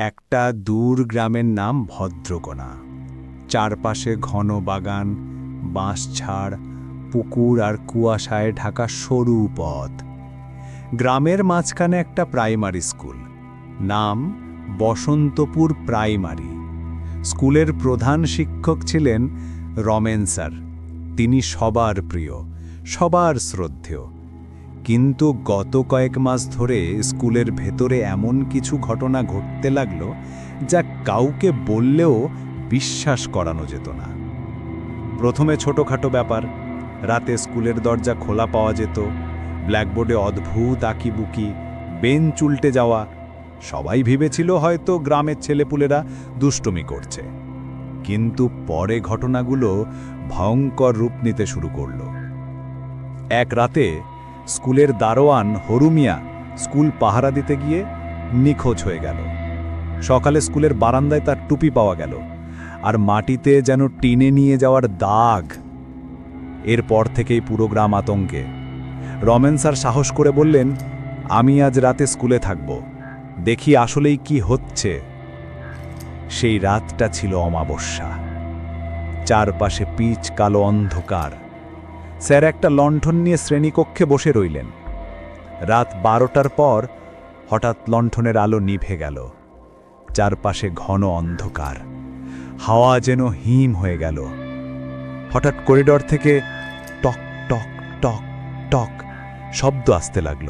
একটা দূর গ্রামের নাম ভদ্রকোনা। চারপাশে ঘন বাগান বাঁশঝাড় পুকুর আর কুয়াশায় ঢাকা সরু পথ। গ্রামের মাঝখানে একটা প্রাইমারি স্কুল। নাম বসন্তপুর প্রাইমারি। স্কুলের প্রধান শিক্ষক ছিলেন রমেন স্যার। তিনি সবার প্রিয়, সবার শ্রদ্ধেয়। কিন্তু গত কয়েক মাস ধরে স্কুলের ভেতরে এমন কিছু ঘটনা ঘটতে লাগল যা কাউকে বললেও বিশ্বাস করানো যেত না। প্রথমে ছোটোখাটো ব্যাপার, রাতে স্কুলের দরজা খোলা পাওয়া যেত, ব্ল্যাকবোর্ডে অদ্ভুত আঁকিবুকি, বেঞ্চ উল্টে যাওয়া, সবাই ভেবেছিল হয়তো গ্রামের ছেলেপুলেরা দুষ্টুমি করছে। কিন্তু পরে ঘটনাগুলো ভয়ঙ্কর রূপ নিতে শুরু করল। এক রাতে স্কুলের দারোয়ান হরুমিয়া স্কুল পাহারা দিতে গিয়ে নিখোঁজ হয়ে গেল। সকালে স্কুলের বারান্দায় তার টুপি পাওয়া গেল আর মাটিতে যেন টিনে নিয়ে যাওয়ার দাগ। এরপর থেকেই পুরো গ্রাম আতঙ্কে। রমেন স্যার সাহস করে বললেন, আমি আজ রাতে স্কুলে থাকব। দেখি আসলেই কি হচ্ছে। সেই রাতটা ছিল অমাবস্যা। চারপাশে পিচ কালো অন্ধকার। স্যার একটা লণ্ঠন নিয়ে শ্রেণীকক্ষে বসে রইলেন। রাত বারোটার পর হঠাৎ লণ্ঠনের আলো নিভে গেল। চারপাশে ঘন অন্ধকার। হাওয়া যেন হিম হয়ে গেল। হঠাৎ করিডর থেকে টক টক টক টক শব্দ আসতে লাগল।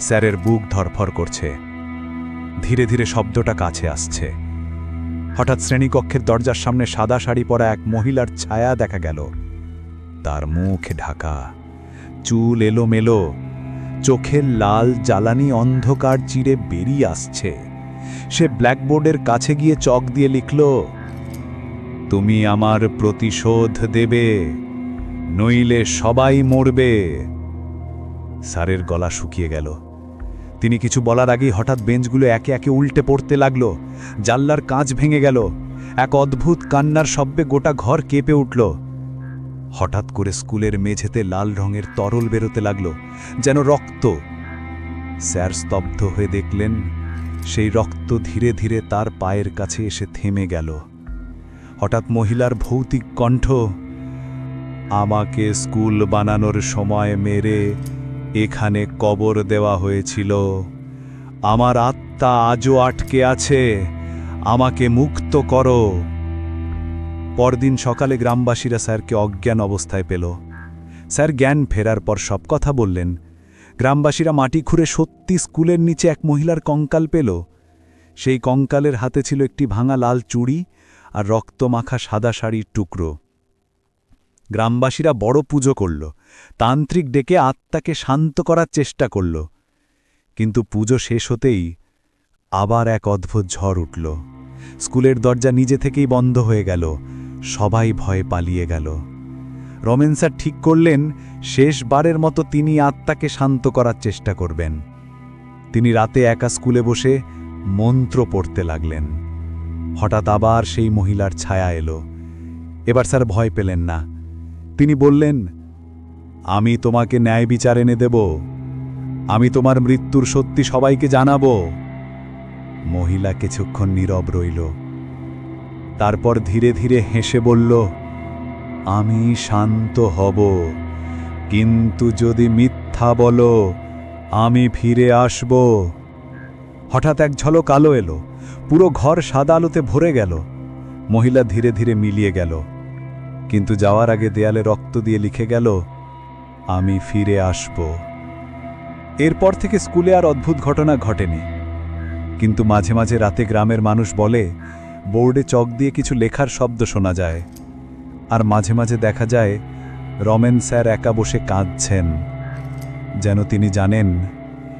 স্যারের বুক ধরফর করছে। ধীরে ধীরে শব্দটা কাছে আসছে। হঠাৎ শ্রেণীকক্ষের দরজার সামনে সাদা শাড়ি পরা এক মহিলার ছায়া দেখা গেল। তার মুখ ঢাকা। চুল এলোমেলো। চোখের লাল জ্বালানি অন্ধকার চিরে বেরিয়ে আসছে। সে ব্ল্যাকবোর্ডের কাছে গিয়ে চক দিয়ে লিখল, তুমি আমার প্রতিশোধ দেবে, নইলে সবাই মরবে। স্যারের গলা শুকিয়ে গেল। তিনি কিছু বলার আগেই হঠাৎ বেঞ্চগুলো একে একে উল্টে পড়তে লাগল। জাল্লার কাঁচ ভেঙে গেল। এক অদ্ভুত কান্নার শব্দে গোটা ঘর কেঁপে উঠল। হঠাৎ করে স্কুলের মেঝেতে লাল রঙের তরল বেরোতে লাগল, যেন রক্ত। স্যার স্তব্ধ হয়ে দেখলেন, সেই রক্ত ধীরে ধীরে তার পায়ের কাছে এসে থেমে গেল। হঠাৎ মহিলার ভৌতিক কণ্ঠ, আমাকে স্কুল বানানোর সময় মেরে এখানে কবর দেওয়া হয়েছিল। আমার আত্মা আজও আটকে আছে। আমাকে মুক্ত করো। পরদিন সকালে গ্রামবাসীরা স্যারকে অজ্ঞান অবস্থায় পেল। স্যার জ্ঞান ফেরার পর সব কথা বললেন। গ্রামবাসীরা মাটি খুঁড়ে সত্যি স্কুলের নিচে এক মহিলার কঙ্কাল পেল। সেই কঙ্কালের হাতে ছিল একটি ভাঙা লাল চুড়ি আর রক্তমাখা সাদা শাড়ির টুকরো। গ্রামবাসীরা বড় পুজো করল। তান্ত্রিক ডেকে আত্মাকে শান্ত করার চেষ্টা করল। কিন্তু পুজো শেষ হতেই আবার এক অদ্ভুত ঝড় উঠল। স্কুলের দরজা নিজে থেকেই বন্ধ হয়ে গেল। সবাই ভয়ে পালিয়ে গেল। রমেন স্যার ঠিক করলেন, শেষবারের মতো তিনি আত্মাকে শান্ত করার চেষ্টা করবেন। তিনি রাতে একা স্কুলে বসে মন্ত্র পড়তে লাগলেন। হঠাৎ আবার সেই মহিলার ছায়া এলো। এবার স্যার ভয় পেলেন না। তিনি বললেন, আমি তোমাকে ন্যায় বিচার এনে দেব। আমি তোমার মৃত্যুর সত্যি সবাইকে জানাব। মহিলা কিছুক্ষণ নীরব রইল। তারপর ধীরে ধীরে হেসে বলল, আমি শান্ত হব। কিন্তু যদি মিথ্যা বলো, আমি ফিরে আসব। হঠাৎ এক ঝলক আলো এলো, পুরো ঘর সাদা আলোতে ভরে গেল। মহিলা ধীরে ধীরে মিলিয়ে গেল। কিন্তু যাওয়ার আগে দেয়ালে রক্ত দিয়ে লিখে গেল, আমি ফিরে আসব। এরপর থেকে স্কুলে আর অদ্ভুত ঘটনা ঘটেনি। কিন্তু মাঝে মাঝে রাতে গ্রামের মানুষ বলে বোর্ডে চক দিয়ে কিছু লেখার শব্দ শোনা যায়। আর মাঝে মাঝে দেখা যায়, রমেন স্যার একা বসে কাঁদছেন। যেন তিনি জানেন,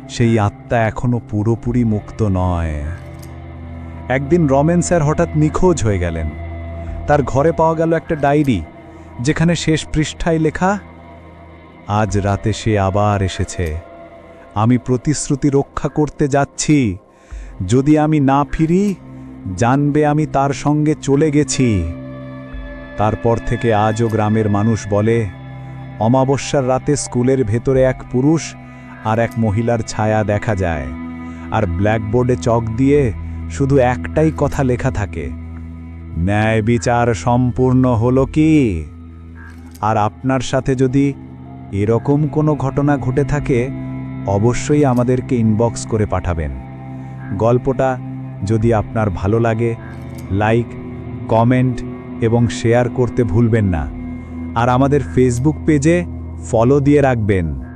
সেই আত্মা এখনও পুরোপুরি মুক্ত নয়। একদিন রমেন স্যার হঠাৎ নিখোঁজ হয়ে গেলেন। তার ঘরে পাওয়া গেল একটা ডায়েরি, যেখানে শেষ পৃষ্ঠায় লেখা, আজ রাতে সে আবার এসেছে। আমি প্রতিশ্রুতি রক্ষা করতে যাচ্ছি। যদি আমি না ফিরি জানবে আমি তার সঙ্গে চলে গেছি। তারপর থেকে আজও গ্রামের মানুষ বলে, অমাবস্যার রাতে স্কুলের ভেতরে এক পুরুষ আর এক মহিলার ছায়া দেখা যায়, আর ব্ল্যাকবোর্ডে চক দিয়ে শুধু একটাই কথা লেখা থাকে, ন্যায় বিচার সম্পূর্ণ হলো কি? আর আপনার সাথে যদি এরকম কোনো ঘটনা ঘটে থাকে, অবশ্যই আমাদেরকে ইনবক্স করে পাঠাবেন। গল্পটা যদি আপনার ভালো লাগে, লাইক, কমেন্ট এবং শেয়ার করতে ভুলবেন না। আর আমাদের ফেসবুক পেজে ফলো দিয়ে রাখবেন।